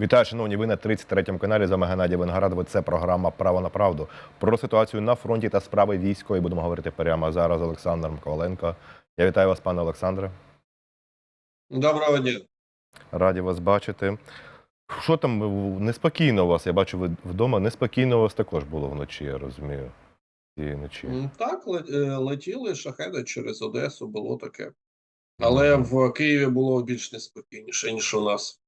Вітаю, шановні. Ви на 33-му каналі. З вами Геннадій Венгорадов. Це програма Право на правду. Про ситуацію на фронті та справи військової будемо говорити прямо зараз з Олександром Коваленко. Я вітаю вас, пане Олександре. Доброго дня. Раді вас бачити. Що там неспокійно у вас? Я бачу, ви вдома. Неспокійно у вас також було вночі, я розумію. Цієї ночі. Так, е, летіли шахеди через Одесу, було таке. Але в Києві було більш неспокійніше, ніж у нас.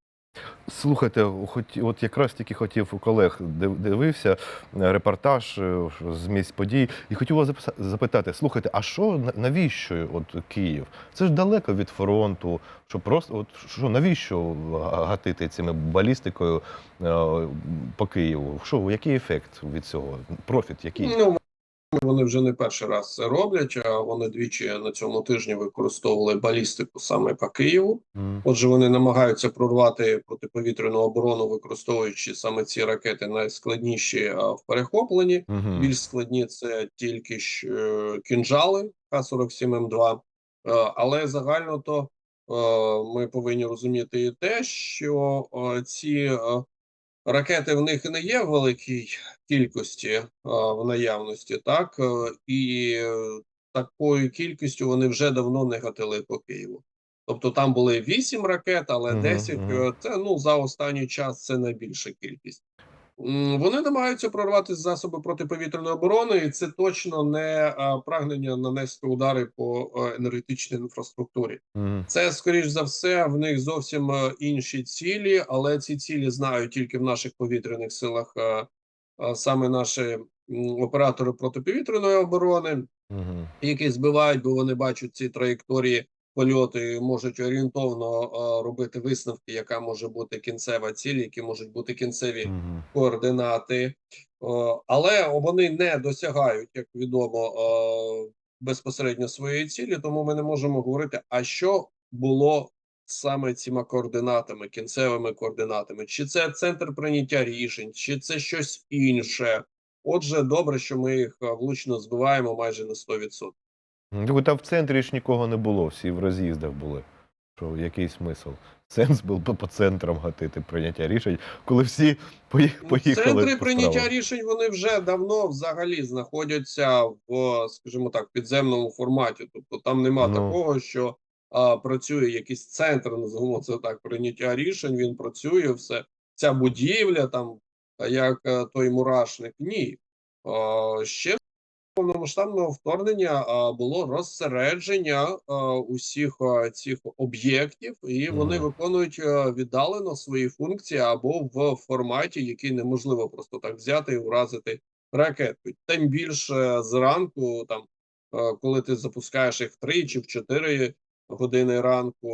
Слухайте, хоч от якраз тільки хотів у колег див- дивився е, репортаж е, з місць подій, і хотів вас запитати: слухайте, а що навіщо от Київ? Це ж далеко від фронту. Що просто от що навіщо гатити цими балістикою е, по Києву? Що який ефект від цього? Профіт який? Вони вже не перший раз це роблять, а вони двічі на цьому тижні використовували балістику саме по Києву. Отже, вони намагаються прорвати протиповітряну оборону, використовуючи саме ці ракети найскладніші в перехопленні. Мгм. Більш складні це тільки ж е, кінжали Х-47М2. Е, Але загально то е, ми повинні розуміти і те, що ці ракети в них не є в великій кількості е, в наявності, так е, і такою кількістю вони вже давно не гатили по Києву. Тобто там були 8 ракет, але десять 10 мгм. е, це ну за останній час це найбільша кількість. Вони намагаються прорвати засоби протиповітряної оборони, і це точно не прагнення нанести удари по енергетичній інфраструктурі. Це скоріш за все в них зовсім інші цілі, але ці цілі знають тільки в наших повітряних силах, саме наші оператори протиповітряної оборони, які збивають, бо вони бачать ці траєкторії польоти, можуть орієнтовно робити висновки, яка може бути кінцева ціль, які можуть бути кінцеві Мгм. координати, але вони не досягають, як відомо, безпосередньо своєї цілі, тому ми не можемо говорити, а що було саме цими координатами, кінцевими координатами, чи це центр прийняття рішень, чи це щось інше. Отже, добре, що ми їх влучно збиваємо майже на 100%. Ну, Там в центрі ж нікого не було, всі в роз'їздах були. Що який смисл? Сенс був по, по центрам гатити прийняття рішень, коли всі пої- поїхали. Центри прийняття рішень вони вже давно взагалі знаходяться в, скажімо так, підземному форматі. Тобто там нема Ну. такого, що а, працює якийсь центр, називаємо це так, прийняття рішень. Він працює, все ця будівля, там як е, той мурашник. Ні. А, ще повномасштабного вторгнення було розсередження усіх цих об'єктів, і вони виконують віддалено свої функції або в форматі, який неможливо просто так взяти і вразити ракетку. Тим більше зранку, там е, коли ти запускаєш їх в 3 чи в 4 години ранку,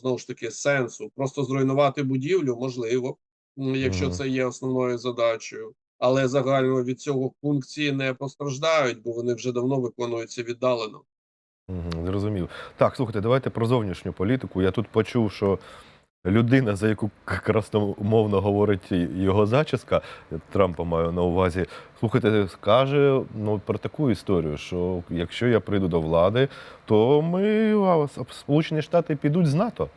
знову ж таки, сенсу. Просто зруйнувати будівлю можливо, якщо це є основною задачею але загально від цього функції не постраждають, бо вони вже давно виконуються віддалено. Зрозумів. Так, слухайте, давайте про зовнішню політику. Я тут почув, що людина, за яку красномовно говорить його зачіска, Трампа маю на увазі, слухайте, скаже ну, про таку історію, що якщо я прийду до влади, то ми, Сполучені Штати підуть з НАТО.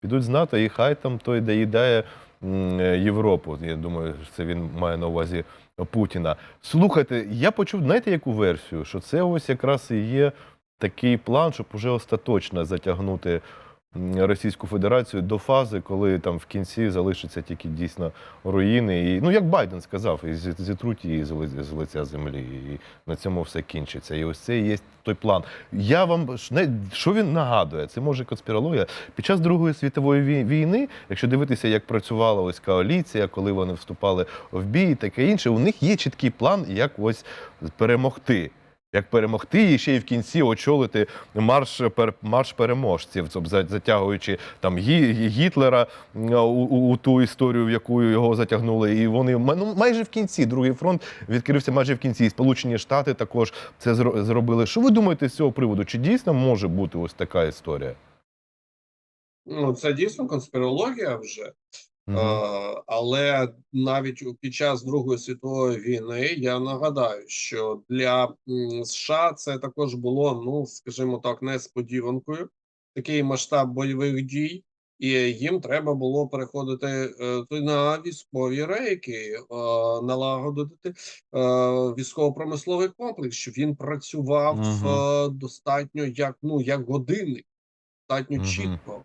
Підуть з НАТО, і хай там той доїдає Європу. Я думаю, це він має на увазі Путіна. Слухайте, я почув, знаєте, яку версію? Що це ось якраз і є такий план, щоб уже остаточно затягнути Російську Федерацію до фази, коли там в кінці залишаться тільки дійсно руїни. І, ну, як Байден сказав, і зі- зітруть її з ли- з лиця землі, і на цьому все кінчиться. І ось це і є той план. Я вам що він нагадує? Це може конспірологія. Під час Другої світової війни, якщо дивитися, як працювала ось коаліція, коли вони вступали в бій, і таке інше, у них є чіткий план, як ось перемогти. Як перемогти і ще й в кінці очолити марш марш переможців, затягуючи там Гітлера у, у, у ту історію, в яку його затягнули. І вони ну, майже в кінці другий фронт відкрився майже в кінці. І Сполучені Штати також це зробили. Що ви думаєте з цього приводу? Чи дійсно може бути ось така історія? Ну це дійсно конспірологія вже. Е, але навіть під час Другої світової війни я нагадаю, що для США це також було, ну скажімо так, несподіванкою. Такий масштаб бойових дій. і їм треба було переходити е, на військові рейки, е, налагодити військово-промисловий комплекс, щоб він працював Мгм. е, достатньо як ну як годинник, достатньо Мгм. чітко.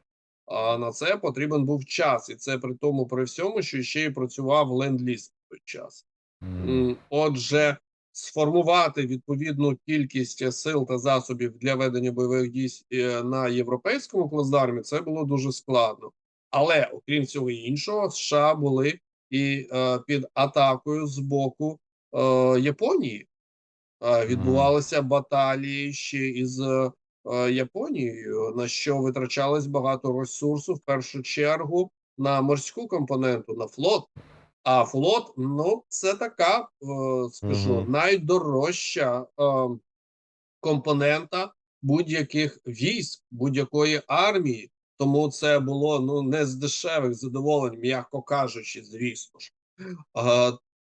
А на це потрібен був час, і це при тому при всьому, що ще й працював ленд-ліз в той час. М, Отже, сформувати відповідну кількість сил та засобів для ведення бойових дій е, на європейському плацдармі це було дуже складно. Але окрім цього іншого, США були і е, під атакою з боку е, Японії. Е, відбувалися баталії ще із е, Японією, на що витрачалось багато ресурсу, в першу чергу на морську компоненту, на флот. А флот, ну, це така, е, скажу, Мгм. найдорожча е, компонента будь-яких військ, будь-якої армії. Тому це було ну не з дешевих задоволень, м'яко кажучи, звісно ж.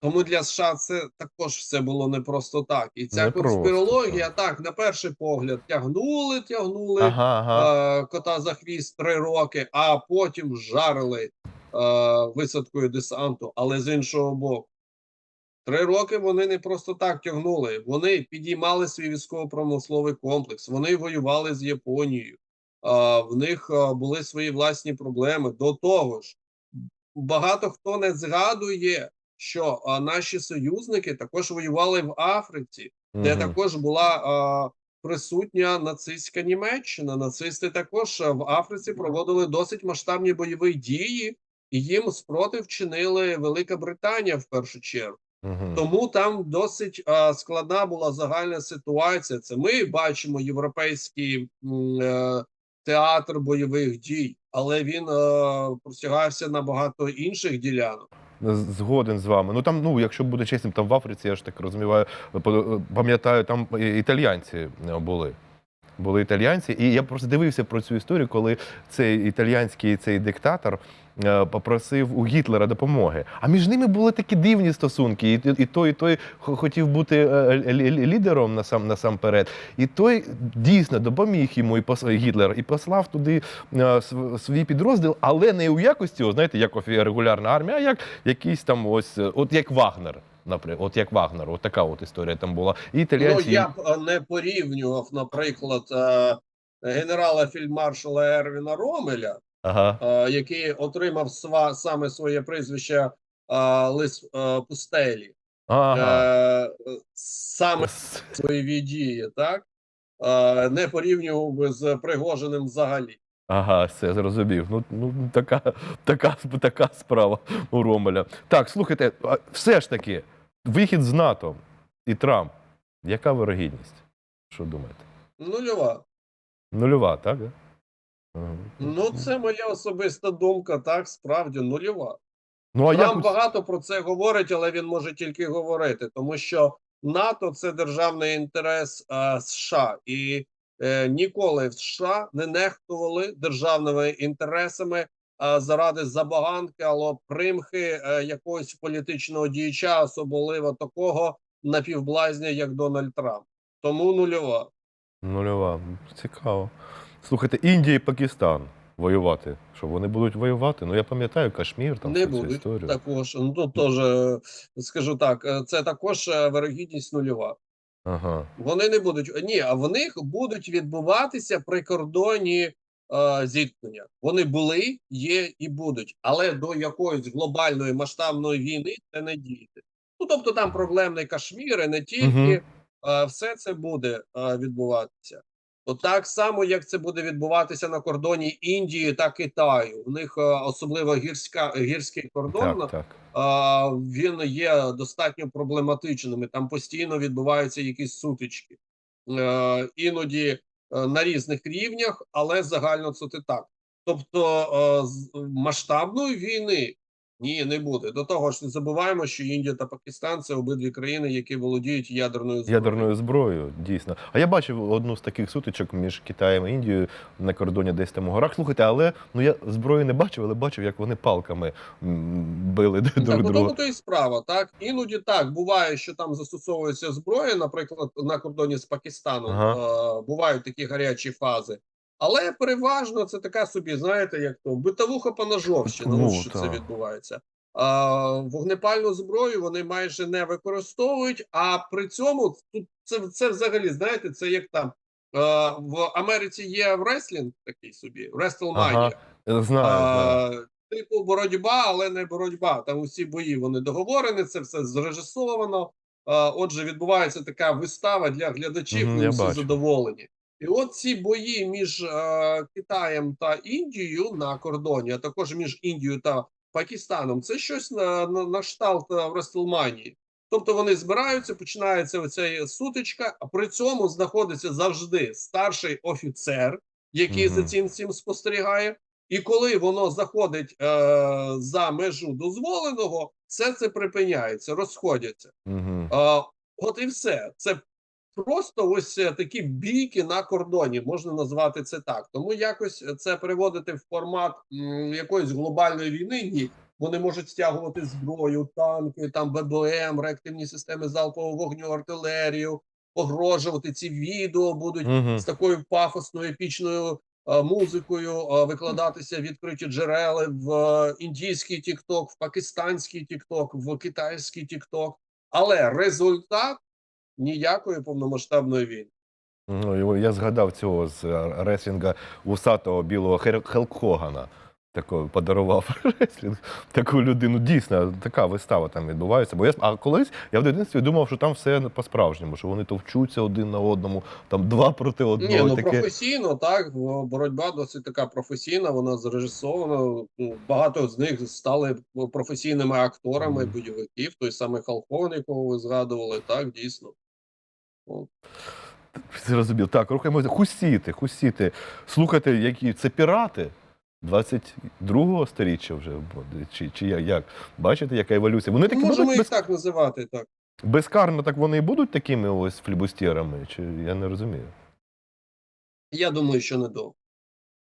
Е, тому для США це також все було не просто так. І ця Не конспірологія, так. так, на перший погляд, тягнули, тягнули Ага, ага. е, кота за хвіст три роки, а потім жарили е, висадкою десанту. Але з іншого боку, три роки вони не просто так тягнули. Вони підіймали свій військово-промисловий комплекс, вони воювали з Японією. А, в них а, були свої власні проблеми. До того ж, багато хто не згадує, що а, наші союзники також воювали в Африці де Мгм. також була а, присутня нацистська Німеччина. Нацисти також в Африці проводили досить масштабні бойові дії, і їм спротив чинили Велика Британія в першу чергу. Мгм. Тому там досить а, складна була загальна ситуація. Це ми бачимо європейський м, е, театр бойових дій, але він е, простягався на багато інших ділянок. Згоден з вами. Ну там, ну якщо буде чесним, там в Африці, я ж так розумію, по- пам'ятаю, там італьянці е, були. Були італійці, і я просто дивився про цю історію, коли цей італійський цей диктатор е, попросив у Гітлера допомоги. А між ними були такі дивні стосунки. І, і той, і той хотів бути е, лі- лі- лідером насам, насамперед. І той дійсно допоміг йому і пос, Гітлер і послав туди е, свій підрозділ, але не у якості, знаєте, як регулярна армія, а як якийсь там ось, от як Вагнер. Наприклад, от як Вагнер, от така от історія там була. І Ну я б е, не порівнював, наприклад, е, генерала фільдмаршала Ервіна Ромеля, Ага. е, який отримав сва, саме своє прізвище Лис Пустелі, Ага. саме бойові дії, так? Не порівнював би з Пригожиним взагалі. Ага, все зрозумів. Ну, ну така, така, така справа у Ромеля. Так, слухайте, все ж таки, вихід з НАТО і Трамп. Яка вирогідність? Що думаєте? Нульова. Нульова, так? Ага. Ну, це моя особиста думка, так, справді нульова. ну а Трамп ось- багато про це говорить, але він може тільки говорити, тому що НАТО це державний інтерес е, США, і ніколи в США не нехтували державними інтересами е, заради забаганки або примхи е, якогось політичного діяча, особливо такого напівблазня, як Дональд Трамп. Тому нульова. Нульова. Цікаво. Слухайте, Індія і Пакистан воювати. Що вони будуть воювати? Ну я пам'ятаю Кашмір, там не будуть історію. також. Ну тут теж е, скажу так, е, це також е, вирогідність нульова. Ага. Вони не будуть ні, а в них будуть відбуватися прикордонні е, зіткнення. Вони були, є і будуть, але до якоїсь глобальної масштабної війни це не дійде. Ну тобто там проблемний Кашмір, і не тільки угу. е, все це буде е, відбуватися. То так само, як це буде відбуватися на кордоні Індії та Китаю. У них е, особливо гірська гірський кордон Так, так. а, він є достатньо проблематичним. Там постійно відбуваються якісь сутички, е, іноді е, на різних рівнях, але загально це так. Тобто е, масштабної війни ні, не буде. До того ж, не забуваємо, що Індія та Пакистан це обидві країни, які володіють ядерною зброєю. Ядерною зброєю, дійсно. А я бачив одну з таких сутичок між Китаєм і Індією на кордоні десь там у горах. Слухайте, але ну я зброю не бачив, але бачив, як вони палками били друг Так, у тому друга. то і справа. Так іноді так буває, що там застосовується зброя, наприклад, на кордоні з Пакистаном Ага. е, бувають такі гарячі фази. Але переважно це така собі, знаєте, як то битовуха поножовщина, Ну, що це відбувається. А, вогнепальну зброю вони майже не використовують, а при цьому тут це, це взагалі, знаєте, це як там е, в Америці є реслінг такий собі, WrestleMania. Ага, Знаю, знаю. А, Типу боротьба, але не боротьба. Там усі бої вони договорені, це все зрежисовано. А, Отже, відбувається така вистава для глядачів, і всі бачу. задоволені. І от ці бої між е, Китаєм та Індією на кордоні, а також між Індією та Пакистаном, це щось на, на, на кшталт е, Рестлманії. Тобто вони збираються, починається оця сутичка, а при цьому знаходиться завжди старший офіцер, який за цим всім спостерігає. І коли воно заходить е, за межу дозволеного, все це припиняється, розходяться. Угу. А, от і все. Це просто ось е, такі бійки на кордоні, можна назвати це так. Тому якось це переводити в формат м, якоїсь глобальної війни. Ні. Вони можуть стягувати зброю, танки, там ББМ, реактивні системи залпового вогню, артилерію, погрожувати ці відео будуть Угу. з такою пафосною епічною е, музикою е, викладатися відкриті джерела в е, індійський TikTok, в пакистанський TikTok, в китайський TikTok. Але результат ніякої повномасштабної війни. Ну, я згадав цього з е, реслінга усатого білого Хер- Хелк Такого подарував реслінг таку людину. Дійсно, така вистава там відбувається. Бо я а колись я в дитинстві думав, що там все по-справжньому, що вони товчуться один на одному, там два проти одного. Ні, ну таке. професійно, так боротьба досить така професійна. Вона зрежисована. Ну, Багато з них стали професійними акторами Мгм. бойовиків. Той самий Халкон, якого ви згадували, так дійсно. Зрозумів. Так, рухаємося. Хусіти, хусіти. Слухайте, які це пірати 22-го сторіччя вже чи, чи як, як? Бачите, яка еволюція? Вони такі Можемо їх без, так називати. Так безкарно, так вони і будуть такими ось флібустєрами, чи я не розумію. я думаю, що недовго.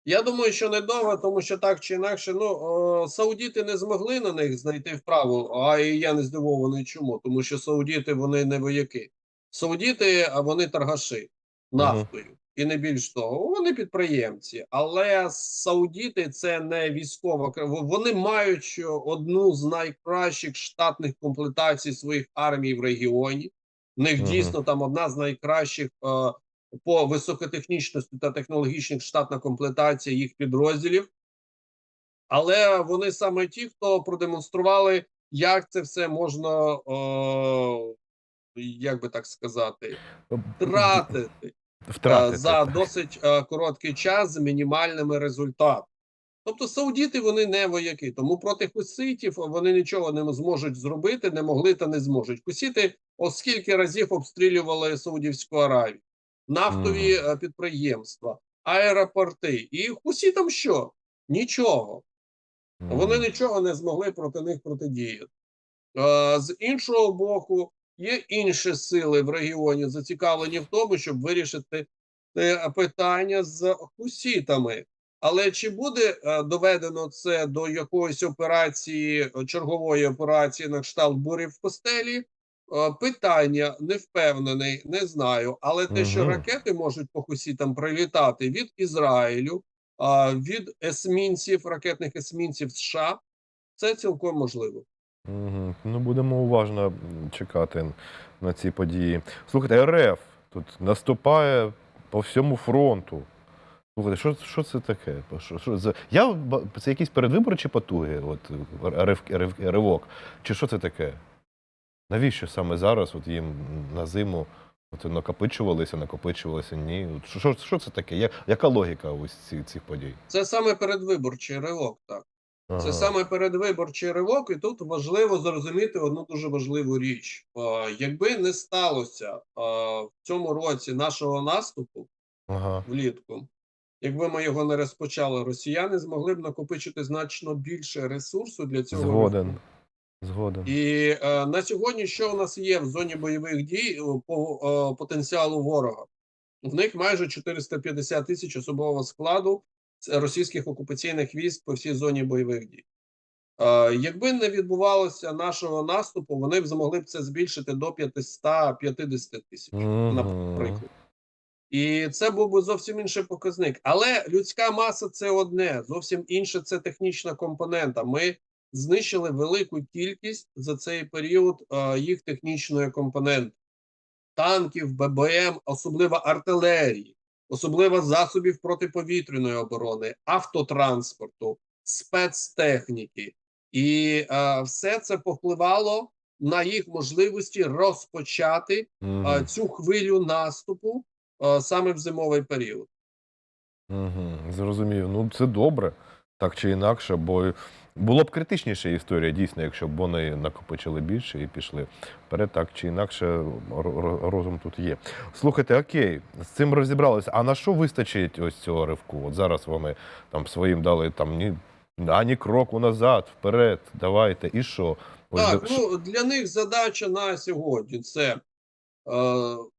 Я думаю, що недовго, тому що так чи інакше, ну о, саудіти не змогли на них знайти вправу. А і я не здивований, чому, тому що саудіти вони не вояки. Саудіти, а вони торгаші нафтою. І не більш того, вони підприємці, але саудіти це не військова Вони мають одну з найкращих штатних комплектацій своїх армій в регіоні. В них Мгм. дійсно там одна з найкращих е, по високотехнічності та технологічних штатна комплектація їх підрозділів. Але вони саме ті, хто продемонстрували, як це все можна, е, як би так сказати, тратити е, Втратити. за досить е, короткий час з мінімальними результатами. Тобто саудіти вони не вояки, тому проти хуситів вони нічого не зможуть зробити, не могли та не зможуть. Хусіти оскільки разів обстрілювали Саудівську Аравію, нафтові е, підприємства, аеропорти. І хусітам що? Нічого. Вони нічого не змогли проти них протидіяти. Е, З іншого боку, є інші сили в регіоні, зацікавлені в тому, щоб вирішити е, питання з хусітами. Але чи буде е, доведено це до якоїсь операції, чергової операції на кшталт бурів в постелі? Е, Питання не впевнений, не знаю. Але те, що ракети можуть по хусітам прилітати від Ізраїлю, від есмінців, ракетних есмінців США, це цілком можливо. Мгм. Ну, будемо уважно чекати на ці події. Слухайте, РФ тут наступає по всьому фронту. Слухайте, що, що це таке? Що, що, за- я, це якісь передвиборчі потуги, от, РФ, РФ, ривок. Чи що це таке? Навіщо саме зараз от їм на зиму от, накопичувалися, накопичувалися? Ні. Що, що, це таке? Я, яка логіка ось ці, цих подій? Це саме передвиборчий ривок. Так, Ага. це саме передвиборчий ривок, і тут важливо зрозуміти одну дуже важливу річ. Якби не сталося в цьому році нашого наступу Ага. влітку, якби ми його не розпочали, росіяни змогли б накопичити значно більше ресурсу для цього. Згоден. Згоден. І е, на сьогодні, що у нас є в зоні бойових дій е, по е, потенціалу ворога? В них майже 450 тисяч особового складу російських окупаційних військ по всій зоні бойових дій. Якби не відбувалося нашого наступу, вони б змогли б це збільшити до 550 тисяч, наприклад. І це був би зовсім інший показник. Але людська маса це одне, зовсім інше це технічна компонента. Ми знищили велику кількість за цей період їх технічної компоненти танків, ББМ, особливо артилерії, особливо засобів протиповітряної оборони, автотранспорту, спецтехніки. І е, все це повпливало на їх можливості розпочати е, цю хвилю наступу е, саме в зимовий період. Угу, зрозумів. Ну, це добре, так чи інакше, бо було б критичніша історія, дійсно, якщо б вони накопичили більше і пішли вперед, так чи інакше, ро- ро- розум тут є. Слухайте, окей, з цим розібралися. А на що вистачить ось цього ривку? От зараз вони там своїм дали там ні, ані кроку назад, вперед, давайте. І що? Ось Так, до- ну для них задача на сьогодні це е,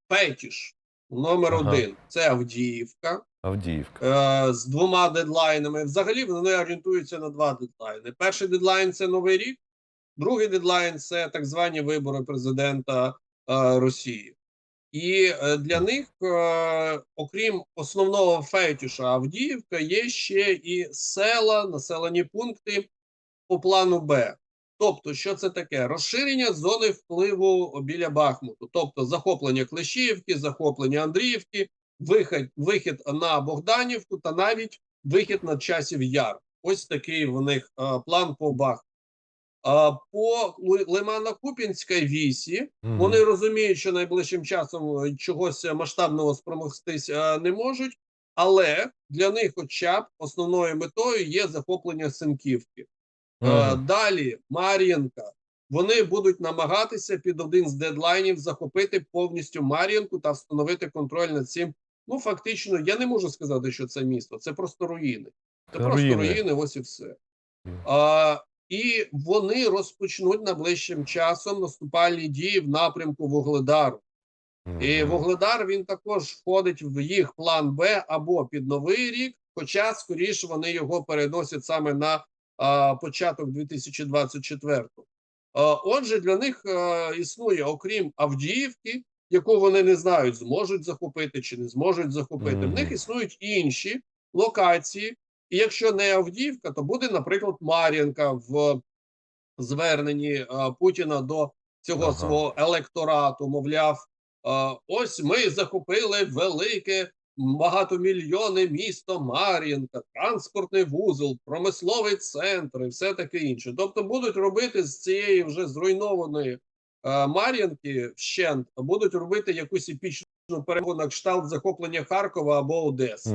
Петіш номер Ага. один. Це Авдіївка. Авдіївка. е, з двома дедлайнами. Взагалі вони орієнтуються на два дедлайни. Перший дедлайн це Новий рік, другий дедлайн це так звані вибори президента е, Росії. І е, для них, е, окрім основного фетіша Авдіївка, є ще і села, населені пункти по плану Б. Тобто, що це таке? Розширення зони впливу біля Бахмуту, тобто захоплення Клещіївки, захоплення Андріївки, вихід, вихід на Богданівку та навіть вихід на часів Яр. Ось такий в них е, план по Бахмуту. А по Лимано-Купінській вісі Мгм. вони розуміють, що найближчим часом е, чогось масштабного спромогтись е, не можуть, але для них, хоча б основною метою є захоплення Синківки. Е, Мгм. Далі Мар'їнка. Вони будуть намагатися під один з дедлайнів захопити повністю Мар'їнку та встановити контроль над цим. Ну, фактично, я не можу сказати, що це місто, це просто руїни. Це Це просто руїни. руїни, ось і все. А, і вони розпочнуть найближчим часом наступальні дії в напрямку Вугледару. І. Вугледар він також входить в їх план Б або під новий рік, хоча скоріше вони його переносять саме на а, початок 2024. А, отже, для них а, існує, окрім Авдіївки, яку вони не знають, зможуть захопити чи не зможуть захопити. В них існують інші локації. І якщо не Авдіївка, то буде, наприклад, Мар'їнка в зверненні а, Путіна до цього Ага. свого електорату, мовляв, а, ось ми захопили велике багатомільйонне місто Мар'їнка, транспортний вузол, промисловий центр і все таке інше. Тобто будуть робити з цієї вже зруйнованої е, Мар'їнки вщент, будуть робити якусь епічну перемогу на кшталт захоплення Харкова або Одеси.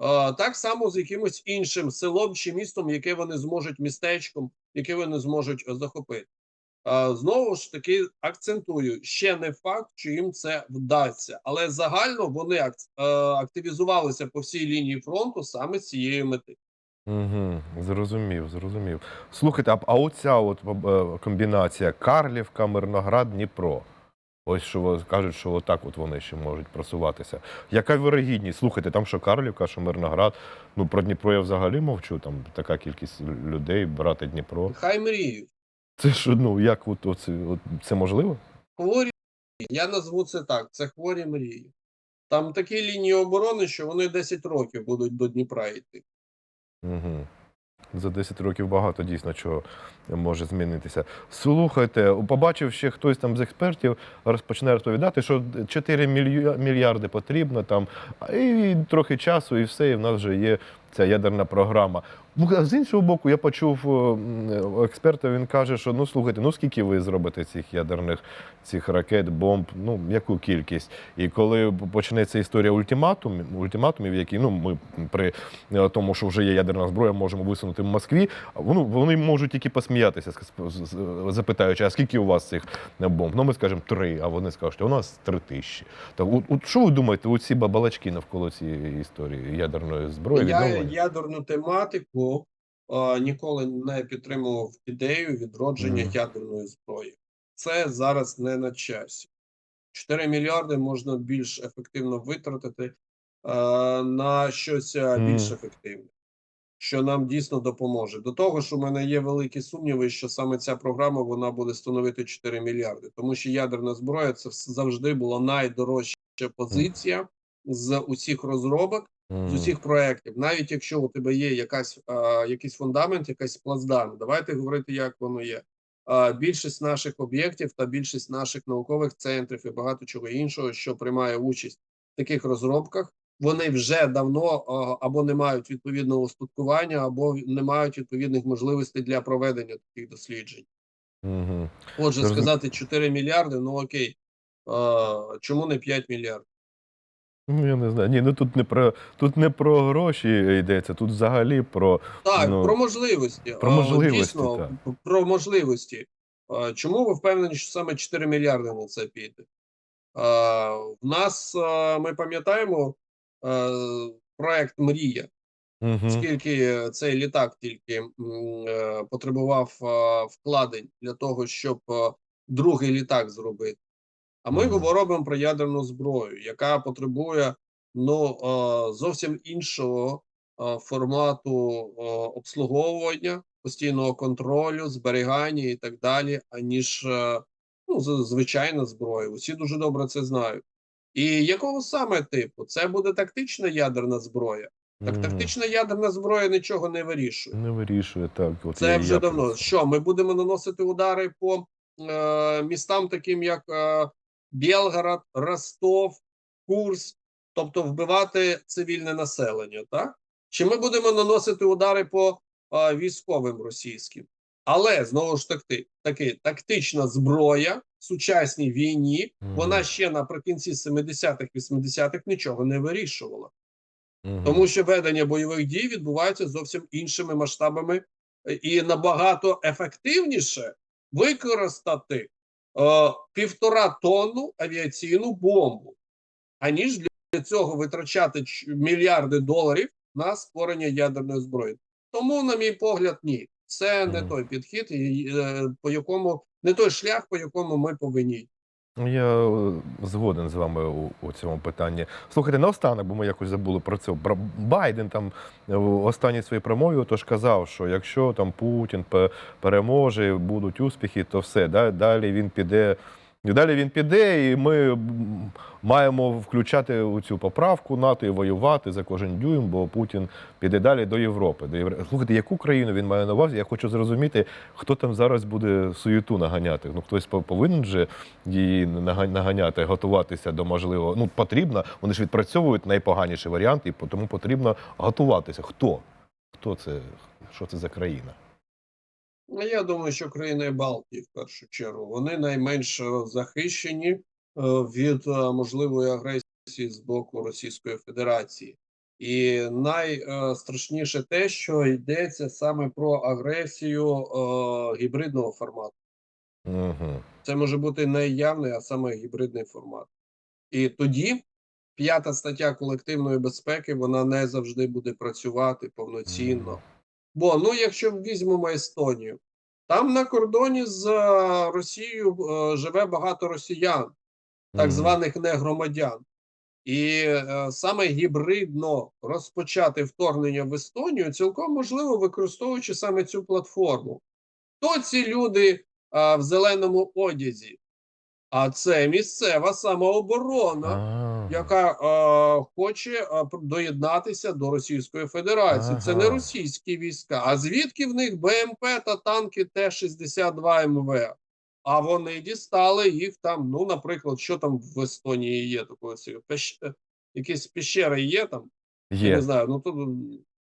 Е, Так само з якимось іншим селом чи містом, яке вони зможуть містечком, яке вони зможуть е, захопити. Знову ж таки акцентую, ще не факт, чи їм це вдасться, але загально вони активізувалися по всій лінії фронту саме з цією мети. Угу, зрозумів, зрозумів. Слухайте, а, а оця от е, комбінація Карлівка, Мирноград, Дніпро. Ось що кажуть, що отак от вони ще можуть просуватися. Яка вирогідність? Слухайте, там що Карлівка, що Мирноград. Ну про Дніпро я взагалі мовчу. Там така кількість людей брати Дніпро. Хай мріють. Це ж ну як от, оце, от, це можливо? Хворі, я назву це так: це хворі мрії. Там такі лінії оборони, що вони 10 років будуть до Дніпра йти. Угу. За 10 років багато дійсно чого може змінитися. Слухайте, побачив ще хтось там з експертів, розпочне розповідати, що 4 мільйо- мільярди потрібно там, і трохи часу, і все, і в нас вже є ця ядерна програма. Ну, з іншого боку, я почув е, експерта, він каже, що ну слухайте, ну скільки ви зробите цих ядерних цих ракет, бомб, ну яку кількість? І коли почнеться історія ультиматум, ультиматумів, які ну ми при е, тому, що вже є ядерна зброя, можемо висунути в Москві. а Вони, можуть тільки посміятися, запитаючи, а скільки у вас цих бомб? Ну, ми скажемо три, а вони скажуть, у нас три тисячі. Так, от що ви думаєте, оці бабалачки навколо цієї історії ядерної зброї? Я відновлення? ядерну тематику е, ніколи не підтримував ідею відродження Мгм. ядерної зброї. Це зараз не на часі. 4 мільярди можна більш ефективно витратити е, на щось е, більш ефективне, що нам дійсно допоможе. До того ж, у мене є великі сумніви, що саме ця програма вона буде становити 4 мільярди, тому що ядерна зброя це завжди була найдорожча позиція з усіх розробок, з усіх проєктів, навіть якщо у тебе є якась, якийсь фундамент, якась плацдарм, давайте говорити, як воно є. Більшість наших об'єктів та більшість наших наукових центрів і багато чого іншого, що приймає участь в таких розробках, вони вже давно або не мають відповідного устаткування, або не мають відповідних можливостей для проведення таких досліджень. Мгм. Отже, сказати 4 мільярди, ну окей, чому не 5 мільярдів? Ну, я не знаю. Ні, ну тут не про тут не про гроші йдеться, тут взагалі про Так, Ну, про можливості. про можливості, Дійсно, так. про можливості. Чому ви впевнені, що саме 4 мільярди на це піде? В нас ми пам'ятаємо проект Мрія. Мгм. Скільки цей літак тільки е, потребував вкладень для того, щоб другий літак зробити. А ми говоримо про ядерну зброю, яка потребує ну зовсім іншого формату обслуговування, постійного контролю, зберігання і так далі, аніж е, ну, звичайна зброя. Усі дуже добре це знають. І якого саме типу? Це буде тактична ядерна зброя. Так тактична ядерна зброя нічого не вирішує. Не вирішує так. От Це вже я давно. Що ми будемо наносити удари по е, містам, таким як е, Білгород, Ростов, Курськ, тобто вбивати цивільне населення, так? Чи ми будемо наносити удари по е, військовим російським? Але знову ж таки, таки тактична зброя в сучасній війні, Мгм. вона ще наприкінці 70-х, 80-х нічого не вирішувала. Мгм. Тому що ведення бойових дій відбувається зовсім іншими масштабами е, і набагато ефективніше використати півтора тонну авіаційну бомбу, аніж для цього витрачати мільярди доларів на створення ядерної зброї. Тому, на мій погляд, ні, це не той підхід, е, по якому не той шлях, по якому ми повинні. Я е, згоден з вами у, у цьому питанні. Слухайте, наостанок, бо ми якось забули про це. Про Байден там е, в останній своїй промові тож казав, що якщо там Путін пе- переможе, будуть успіхи, то все. Да, далі він піде. І далі він піде, і ми маємо включати у цю поправку НАТО і воювати за кожен дюйм, бо Путін піде далі до Європи. До Євро... Слухайте, яку країну він має на увазі? Я хочу зрозуміти, хто там зараз буде суєту наганяти. Ну хтось по- повинен же її нага- наганяти, готуватися до можливого. Ну потрібно. Вони ж відпрацьовують найпоганіші варіанти, і тому потрібно готуватися. Хто? Хто це? Що це за країна? Ну, Я думаю, що країни Балтії в першу чергу вони найменш е, захищені е, від е, можливої агресії з боку Російської Федерації. І найстрашніше те, що йдеться саме про агресію гібридного формату. Угу. Це може бути не явний, а саме гібридний формат. І тоді п'ята стаття колективної безпеки вона не завжди буде працювати повноцінно. Бо ну, якщо візьмемо Естонію, там на кордоні з е, Росією е, живе багато росіян, так званих негромадян. І е, саме гібридно розпочати вторгнення в Естонію цілком можливо, використовуючи саме цю платформу. Хто ці люди е, в зеленому одязі? А це місцева самооборона яка е, хоче е, доєднатися до Російської Федерації. Це не російські війська. А звідки в них БМП та танки Т-62 МВ? А вони дістали їх там. Ну, наприклад, що там в Естонії є такої ці- пещ... е, якісь пещери є там? Я не знаю. Ну тут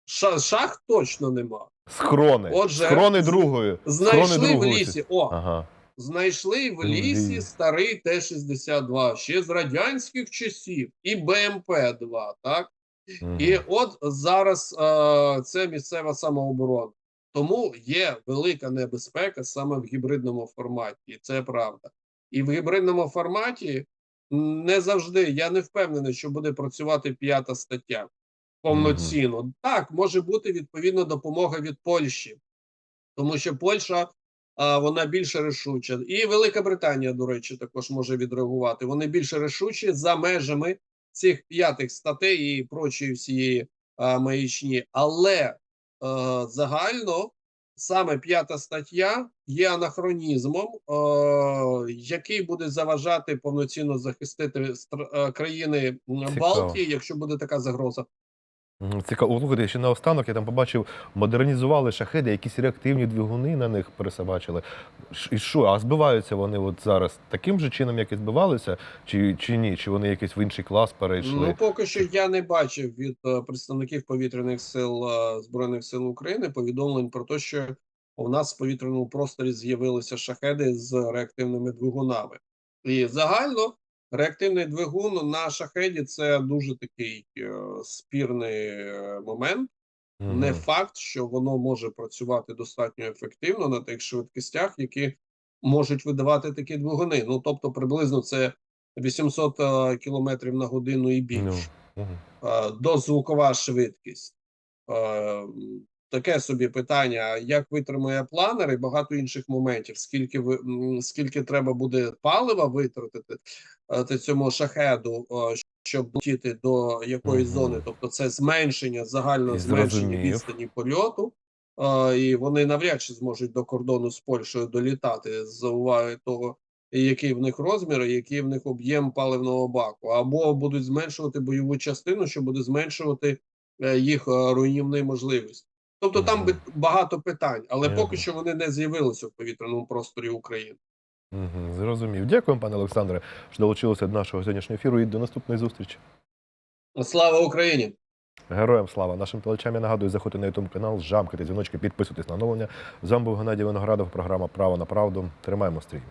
ша... шахт точно нема. схрони. Отже, схрони другої. Знайшли схрони в лісі. О, Ага. Знайшли в лісі старий Т-62, ще з радянських часів, і БМП-2, так? І от зараз е, це місцева самооборона. Тому є велика небезпека саме в гібридному форматі, і це правда. І в гібридному форматі не завжди я не впевнений, що буде працювати п'ята стаття повноцінно. Так, може бути відповідна допомога від Польщі, тому що Польща а, вона більше рішуча. І Велика Британія, до речі, також може відреагувати. Вони більше рішучі за межами цих п'ятих статей і прочої всієї а, маячні. Але е, загально саме п'ята стаття є анахронізмом, е, який буде заважати повноцінно захистити країни Балтії, якщо буде така загроза. Цікаво. Слухайте, ще наостанок я там побачив, модернізували шахеди, якісь реактивні двигуни на них пересобачили. І що, а збиваються вони от зараз таким же чином, як і збивалися, чи, чи ні? Чи вони якийсь в інший клас перейшли? Ну, поки що я не бачив від е, представників повітряних сил е, Збройних сил України повідомлень про те, що у нас в повітряному просторі з'явилися шахеди з реактивними двигунами. І загально реактивний двигун на шахеді це дуже такий е, спірний е, момент. Мгм. Не факт, що воно може працювати достатньо ефективно на тих швидкостях, які можуть видавати такі двигуни. Ну тобто, приблизно це 800 е, кілометрів на годину і Ну, більше. мгм. Е, дозвукова швидкість. Таке собі питання: як витримає планер і багато інших моментів, скільки ви скільки треба буде палива витратити е, цьому шахеду, е, щоб летіти до якоїсь зони, тобто це зменшення загально зменшення відстані польоту. Е, І вони навряд чи зможуть до кордону з Польщею долітати з уваги того, який в них розмір, який в них об'єм паливного баку, або будуть зменшувати бойову частину, що буде зменшувати їх руйнівні можливості. Тобто там би- багато питань, але поки що вони не з'явилися в повітряному просторі України. Зрозумів. Дякую, пане Олександре, що долучилися до нашого сьогоднішнього ефіру і до наступної зустрічі. Слава Україні! Героям слава! Нашим телечам я нагадую, заходьте на YouTube канал, жамкайте дзвіночки, підписуйтесь на оновлення. З вами був Геннадій Виноградов, програма Право на правду. Тримаємо стрій.